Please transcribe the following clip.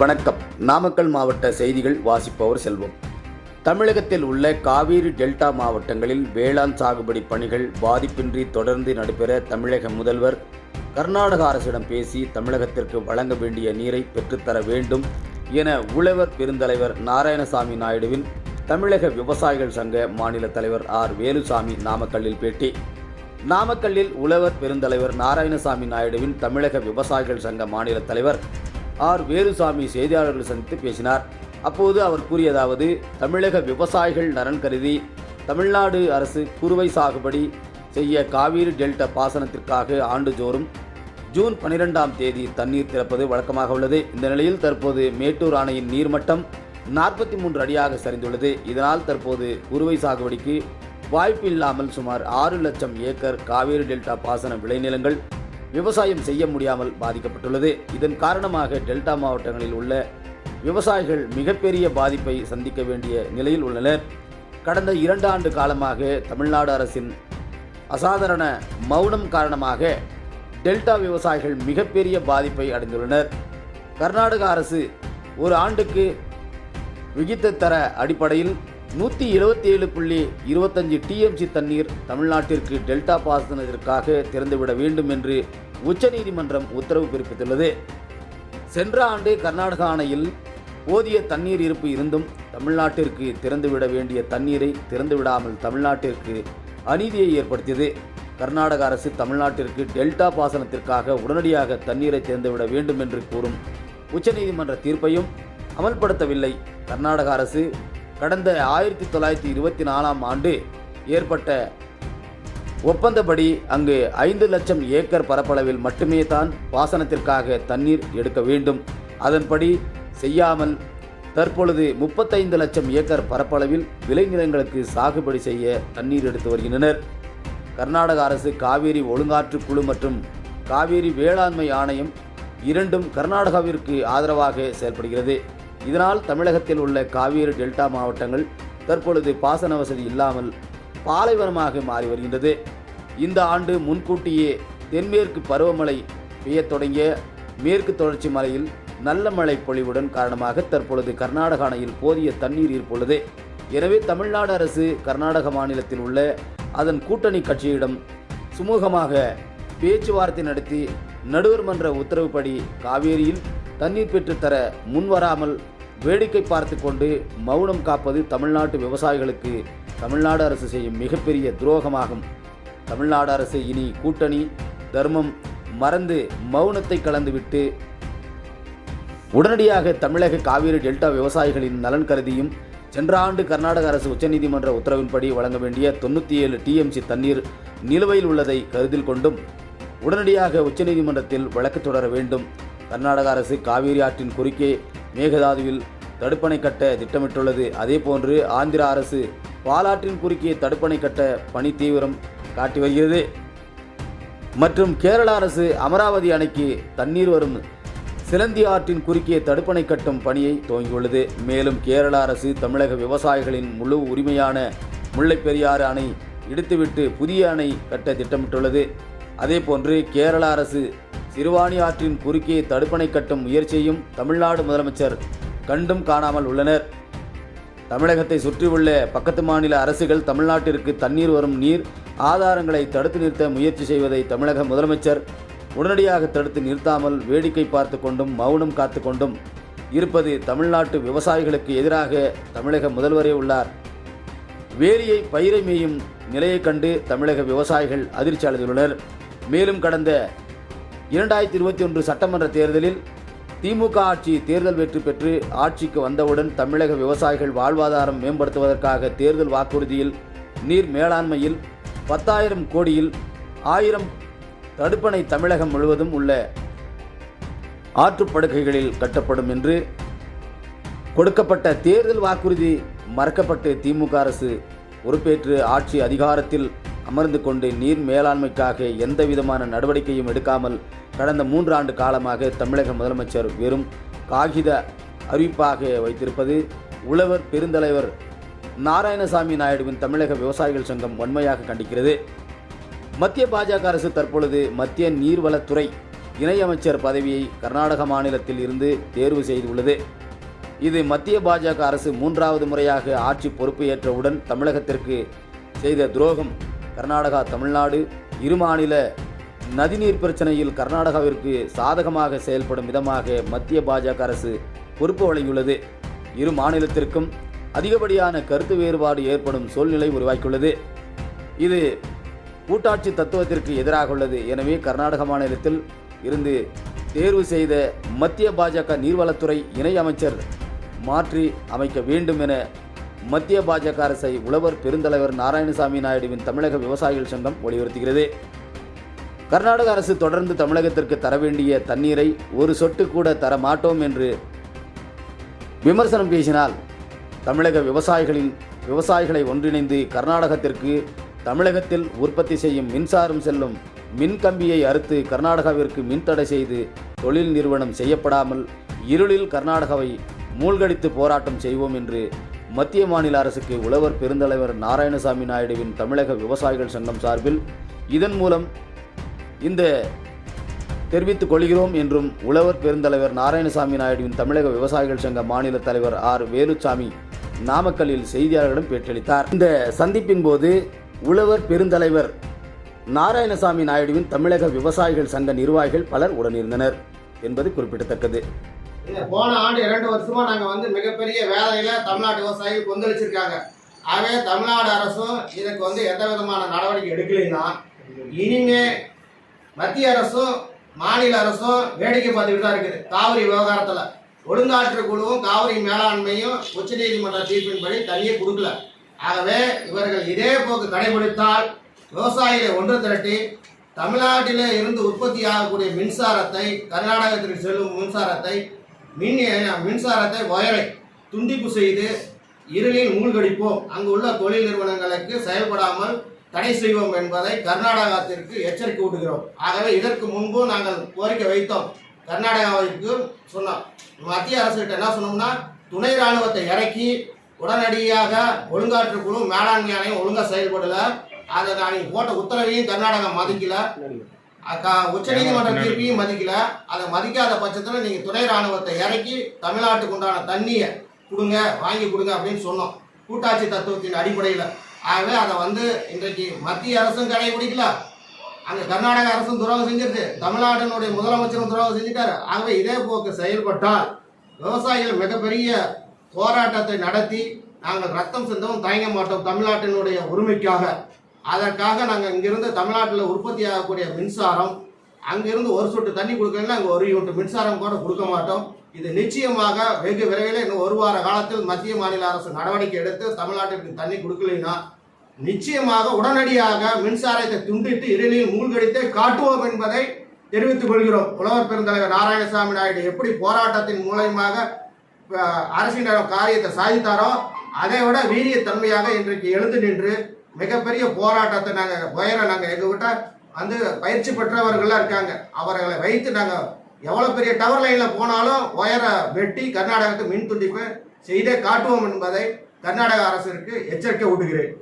வணக்கம். நாமக்கல் மாவட்ட செய்திகள் வாசிப்பவர் செல்வம். தமிழகத்தில் உள்ள காவிரி டெல்டா மாவட்டங்களில் வேளாண் சாகுபடி பணிகள் பாதிப்பின்றி தொடர்ந்து நடைபெற தமிழக முதல்வர் கர்நாடக அரசிடம் பேசி தமிழகத்திற்கு வழங்க வேண்டிய நீரை பெற்றுத்தர வேண்டும் என உழவர் பெருந்தலைவர் நாராயணசாமி நாயுடுவின் தமிழக விவசாயிகள் சங்க மாநில தலைவர் ஆர். வேலுசாமி நாமக்கல்லில் பேட்டி. நாமக்கல்லில் உழவர் பெருந்தலைவர் நாராயணசாமி நாயுடுவின் தமிழக விவசாயிகள் சங்க மாநில தலைவர் ஆர். வேலுசாமி செய்தியாளர்கள் சந்தித்து பேசினார். அப்போது அவர் கூறியதாவது தமிழக விவசாயிகள் நலன் கருதி தமிழ்நாடு அரசு குறுவை சாகுபடி செய்ய காவிரி டெல்டா பாசனத்திற்காக ஆண்டுதோறும் ஜூன் பனிரெண்டாம் தேதி தண்ணீர் திறப்பது வழக்கமாக உள்ளது. இந்த நிலையில் தற்போது மேட்டூர் அணையின் நீர்மட்டம் நாற்பத்தி மூன்று அடியாக சரிந்துள்ளது. இதனால் தற்போது குறுவை சாகுபடிக்கு வாய்ப்பு இல்லாமல் சுமார் ஆறு லட்சம் ஏக்கர் காவிரி டெல்டா பாசன விளைநிலங்கள் விவசாயம் செய்ய முடியாமல் பாதிக்கப்பட்டுள்ளது. இதன் காரணமாக டெல்டா மாவட்டங்களில் உள்ள விவசாயிகள் மிகப்பெரிய பாதிப்பை சந்திக்க வேண்டிய நிலையில் உள்ளனர். கடந்த இரண்டு ஆண்டு காலமாக தமிழ்நாடு அரசின் அசாதாரண மௌனம் காரணமாக டெல்டா விவசாயிகள் மிகப்பெரிய பாதிப்பை அடைந்துள்ளனர். கர்நாடக அரசு ஒரு ஆண்டுக்கு விகித்த தர அடிப்படையில் நூற்றி இருபத்தி ஏழு புள்ளி இருபத்தஞ்சு டிஎம்சி தண்ணீர் தமிழ்நாட்டிற்கு டெல்டா பாசனத்திற்காக திறந்துவிட வேண்டும் என்று உச்சநீதிமன்றம் உத்தரவு பிறப்பித்துள்ளது. சென்ற ஆண்டு கர்நாடக அணையில் போதிய தண்ணீர் இருப்பு இருந்தும் தமிழ்நாட்டிற்கு திறந்துவிட வேண்டிய தண்ணீரை திறந்துவிடாமல் தமிழ்நாட்டிற்கு அநீதியை ஏற்படுத்தியது. கர்நாடக அரசு தமிழ்நாட்டிற்கு டெல்டா பாசனத்திற்காக உடனடியாக தண்ணீரை திறந்துவிட வேண்டும் என்று கூறும் உச்சநீதிமன்ற தீர்ப்பையும் அமல்படுத்தவில்லை. கர்நாடக அரசு கடந்த ஆயிரத்தி தொள்ளாயிரத்தி இருபத்தி நாலாம் ஆண்டு ஏற்பட்ட ஒப்பந்தப்படி அங்கு ஐந்து லட்சம் ஏக்கர் பரப்பளவில் மட்டுமே தான் பாசனத்திற்காக தண்ணீர் எடுக்க வேண்டும். அதன்படி செய்யாமல் தற்பொழுது முப்பத்தைந்து லட்சம் ஏக்கர் பரப்பளவில் விளைநிலங்களுக்கு சாகுபடி செய்ய தண்ணீர் எடுத்து வருகின்றனர். கர்நாடக அரசு காவேரி ஒழுங்காற்று குழு மற்றும் காவேரி வேளாண்மை ஆணையம் இரண்டும் கர்நாடகாவிற்கு ஆதரவாக செயல்படுகிறது. இதனால் தமிழகத்தில் உள்ள காவேரி டெல்டா மாவட்டங்கள் தற்பொழுது பாசன வசதி இல்லாமல் பாலைவனமாக மாறி வருகின்றது. இந்த ஆண்டு முன்கூட்டியே தென்மேற்கு பருவமழை பெய்யத் தொடங்கிய மேற்கு தொடர்ச்சி மலையில் நல்ல மழை பொழிவுடன் காரணமாக தற்பொழுது கர்நாடக அணையில் போதிய தண்ணீர் இருப்புள்ளது எனவே தமிழ்நாடு அரசு கர்நாடக மாநிலத்தில் உள்ள அதன் கூட்டணி கட்சியிடம் சுமூகமாக பேச்சுவார்த்தை நடத்தி நடுவர் மன்ற உத்தரவுப்படி காவேரியில் தண்ணீர் பெற்றுத்தர முன்வராமல் வேடிக்கை பார்த்து கொண்டு மௌனம் காப்பது தமிழ்நாட்டு விவசாயிகளுக்கு தமிழ்நாடு அரசு செய்யும் மிகப்பெரிய துரோகமாகும். தமிழ்நாடு அரசு இனி கூட்டணி தர்மம் மறந்து மௌனத்தை கலந்துவிட்டு உடனடியாக தமிழக காவிரி டெல்டா விவசாயிகளின் நலன் கருதியும் சென்ற ஆண்டு கர்நாடக அரசு உச்சநீதிமன்ற உத்தரவின்படி வழங்க வேண்டிய தொண்ணூற்றி ஏழு டிஎம்சி தண்ணீர் நிலுவையில் உள்ளதை கருத்தில் கொண்டும் உடனடியாக உச்சநீதிமன்றத்தில் வழக்கு தொடர வேண்டும். கர்நாடக அரசு காவிரி ஆற்றின் குறுக்கே மேகதாதுவில் தடுப்பணை கட்ட திட்டமிட்டுள்ளது. அதேபோன்று ஆந்திர அரசு பாலாற்றின் குறுக்கே தடுப்பணை கட்ட பணி தீவிரம் காட்டி வருகிறது. மற்றும் கேரள அரசு அமராவதி அணைக்கு தண்ணீர் வரும் சிலந்தி ஆற்றின் குறுக்கே தடுப்பணை கட்டும் பணியை துவங்கியுள்ளது. மேலும் கேரள அரசு தமிழக விவசாயிகளின் முழு உரிமையான முல்லைப் பெரியாறு அணை இடித்துவிட்டு புதிய அணை கட்ட திட்டமிட்டுள்ளது. அதேபோன்று கேரள அரசு சிறுவாணி ஆற்றின் குறுக்கே தடுப்பணை கட்டும் முயற்சியையும் தமிழ்நாடு முதலமைச்சர் கண்டும் காணாமல் உள்ளனர். தமிழகத்தை சுற்றியுள்ள பக்கத்து மாநில அரசுகள் தமிழ்நாட்டிற்கு தண்ணீர் வரும் நீர் ஆதாரங்களை தடுத்து நிறுத்த முயற்சி செய்வதை தமிழக முதலமைச்சர் உடனடியாக தடுத்து நிறுத்தாமல் வேடிக்கை பார்த்து கொண்டும் மௌனம் காத்து கொண்டும் இருப்பது தமிழ்நாட்டு விவசாயிகளுக்கு எதிராக தமிழக முதல்வரே உள்ளார். வேலியை பயிரை மேயும் நிலையைக் கண்டு தமிழக விவசாயிகள் அதிர்ச்சி அடைந்துள்ளனர். மேலும் கடந்த இரண்டாயிரத்தி இருபத்தி ஒன்று சட்டமன்ற தேர்தலில் திமுக ஆட்சி தேர்தல் வெற்றி பெற்று ஆட்சிக்கு வந்தவுடன் தமிழக விவசாயிகள் வாழ்வாதாரம் மேம்படுத்துவதற்காக தேர்தல் வாக்குறுதியில் நீர் மேலாண்மையில் பத்தாயிரம் கோடியில் ஆயிரம் தடுப்பணை தமிழகம் முழுவதும் உள்ள ஆற்றுப்படுகைகளில் கட்டப்படும் என்று கொடுக்கப்பட்ட தேர்தல் வாக்குறுதி மறக்கப்பட்டு திமுக அரசு பொறுப்பேற்று ஆட்சி அதிகாரத்தில் அமர்ந்து கொண்டு நீர் மேலாண்மைக்காக எந்த விதமான நடவடிக்கையும் எடுக்காமல் கடந்த மூன்றாண்டு காலமாக தமிழக முதலமைச்சர் வெறும் காகித அறிவிப்பாக வைத்திருப்பது உழவர் பெருந்தலைவர் நாராயணசாமி நாயுடுவின் தமிழக விவசாயிகள் சங்கம் வன்மையாக கண்டிக்கிறது. மத்திய பாஜக அரசு தற்பொழுது மத்திய நீர்வளத்துறை இணையமைச்சர் பதவியை கர்நாடக மாநிலத்தில் இருந்து தேர்வு செய்துள்ளது. இது மத்திய பாஜக அரசு மூன்றாவது முறையாக ஆட்சி பொறுப்பு ஏற்றவுடன் தமிழகத்திற்கு செய்த துரோகம். கர்நாடகா தமிழ்நாடு இரு மாநில நதிநீர் பிரச்சனையில் கர்நாடகாவிற்கு சாதகமாக செயல்படும் விதமாக மத்திய பாஜக அரசு பொறுப்பு வழங்கியுள்ளது. இரு மாநிலத்திற்கும் அதிகப்படியான கருத்து வேறுபாடு ஏற்படும் சூழ்நிலை உருவாக்கியுள்ளது. இது கூட்டாட்சி தத்துவத்திற்கு எதிராக உள்ளது. எனவே கர்நாடக மாநிலத்தில் இருந்து தேர்வு செய்த மத்திய பாஜக நீர்வளத்துறை இணை அமைச்சர் மாற்றி அமைக்க வேண்டும் என மத்திய பாஜக அரசை உழவர் பெருந்தலைவர் நாராயணசாமி நாயுடுவின் தமிழக விவசாயிகள் சங்கம் வலியுறுத்துகிறது. கர்நாடக அரசு தொடர்ந்து தமிழகத்திற்கு தர வேண்டிய தண்ணீரை ஒரு சொட்டு கூட தர மாட்டோம் என்று விமர்சனம் பேசினால் தமிழக விவசாயிகளின் விவசாயிகளை ஒன்றிணைந்து கர்நாடகத்திற்கு தமிழகத்தில் உற்பத்தி செய்யும் மின்சாரம் செல்லும் மின் கம்பியை அறுத்து கர்நாடகாவிற்கு மின்தடை செய்து தொழில் நிறுவனம் செய்யப்படாமல் இருளில் கர்நாடகாவை மூழ்கடித்து போராட்டம் செய்வோம் என்று மத்திய மாநில அரசுக்கு உழவர் பெருந்தலைவர் நாராயணசாமி நாயுடுவின் தமிழக விவசாயிகள் சங்கம் சார்பில் இதன் மூலம் இந்த தெரிவித்துக் கொள்கிறோம் என்றும் உழவர் பெருந்தலைவர் நாராயணசாமி நாயுடுவின் தமிழக விவசாயிகள் சங்க மாநில தலைவர் ஆர் வேலுச்சாமி நாமக்கல்லில் செய்தியாளர்களிடம் பேட்டியளித்தார். இந்த சந்திப்பின் போது உழவர் பெருந்தலைவர் நாராயணசாமி நாயுடுவின் தமிழக விவசாயிகள் சங்க நிர்வாகிகள் பலர் உடனிருந்தனர் என்பது குறிப்பிடத்தக்கது. இந்த போன ஆண்டு இரண்டு வருஷமா நாங்க வந்து மிகப்பெரிய வேலையில தமிழ்நாட்டு விவசாயிகள் கொந்தளிச்சிருக்காங்க. ஆகவே தமிழ்நாடு அரசும் இதுக்கு வந்து எந்த விதமான நடவடிக்கை எடுக்கலைன்னா இனிமே மத்திய அரசும் மாநில அரசும் வேடிக்கை பார்த்துக்கிட்டு தான் இருக்குது. காவிரி விவகாரத்துல ஒழுங்காற்று குழுவும் காவிரி மேலாண்மையும் உச்சநீதிமன்ற தீர்ப்பின்படி தனியே கொடுக்கல. ஆகவே இவர்கள் இதே போக்கு கடைபிடித்தால் விவசாயிகளை ஒன்று திரட்டி தமிழ்நாட்டிலே இருந்து உற்பத்தி ஆகக்கூடிய மின்சாரத்தை கர்நாடகத்திற்கு செல்லும் மின்சாரத்தை மின் மின்சாரத்தை வயரை துண்டிப்பு செய்து இருளில் மூழ்கடிப்போம். அங்கு உள்ள தொழில் நிறுவனங்களுக்கு செயல்படாமல் தடை செய்வோம் என்பதை கர்நாடகத்திற்கு எச்சரிக்கை விடுகிறோம் ஆகவே இதற்கு முன்பு நாங்கள் கோரிக்கை வைத்தோம். கர்நாடகாவிற்கு சொன்னோம். மத்திய அரசுகிட்ட என்ன சொன்னோம்னா துணை ராணுவத்தை இறக்கி உடனடியாக ஒழுங்காற்று குழு மேலாண்மையானையும் ஒழுங்காக செயல்படலை. அதை நான் போட்ட உத்தரவையும் கர்நாடகா மதிக்கல. உச்ச நீதிமன்ற தீர்ப்பையும் மதிக்கல. அதை மதிக்காத பட்சத்தில் நீங்க துணை ராணுவத்தை இறக்கி தமிழ்நாட்டுக்கு உண்டான தண்ணியை கொடுங்க வாங்கி கொடுங்க அப்படின்னு சொன்னோம். கூட்டாட்சி தத்துவத்தின் அடிப்படையில். ஆகவே அதை வந்து இன்றைக்கு மத்திய அரசும் கடைபிடிக்கல அங்க கர்நாடக அரசும் துரோகம் செஞ்சிருச்சு. தமிழ்நாட்டினுடைய முதலமைச்சரும் துரோகம் செஞ்சுட்டாரு. ஆகவே இதே போக்கு செயல்பட்டால் விவசாயிகள் மிகப்பெரிய போராட்டத்தை நடத்தி நாங்கள் ரத்தம் சிந்தவும் தயங்க மாட்டோம் தமிழ்நாட்டினுடைய உரிமைக்காக. அதற்காக நாங்கள் இங்கிருந்து தமிழ்நாட்டில் உற்பத்தி ஆகக்கூடிய மின்சாரம் அங்கிருந்து ஒரு சொட்டு தண்ணி கொடுக்கலன்னா அங்கே ஒரு யூனிட் மின்சாரம் கூட கொடுக்க மாட்டோம். இது நிச்சயமாக வெகு விரைவில் இன்னும் ஒரு வார காலத்தில் மத்திய மாநில அரசு நடவடிக்கை எடுத்து தமிழ்நாட்டிற்கு தண்ணி கொடுக்கலைன்னா நிச்சயமாக உடனடியாக மின்சாரத்தை துண்டித்து இருளில் மூழ்கடித்து காட்டுவோம் என்பதை தெரிவித்துக் கொள்கிறோம். புலவர் பெருந்தலைவர் நாராயணசாமி நாயுடு எப்படி போராட்டத்தின் மூலயமாக அரசின் காரியத்தை சாதித்தாரோ அதை விட வீரியத்தன்மையாக இன்றைக்கு எழுந்து நின்று மிகப்பெரிய போராட்டத்தை நாங்கள் உயர நாங்கள் எங்ககிட்ட வந்து பயிற்சி பெற்றவர்கள்லாம் இருக்காங்க. அவர்களை வைத்து நாங்கள் எவ்வளோ பெரிய டவர் லைனில் போனாலும் உயர வெட்டி கர்நாடகத்துக்கு மின் துண்டிப்பு செய்தே காட்டுவோம் என்பதை கர்நாடக அரசிற்கு எச்சரிக்கை விடுகிறேன்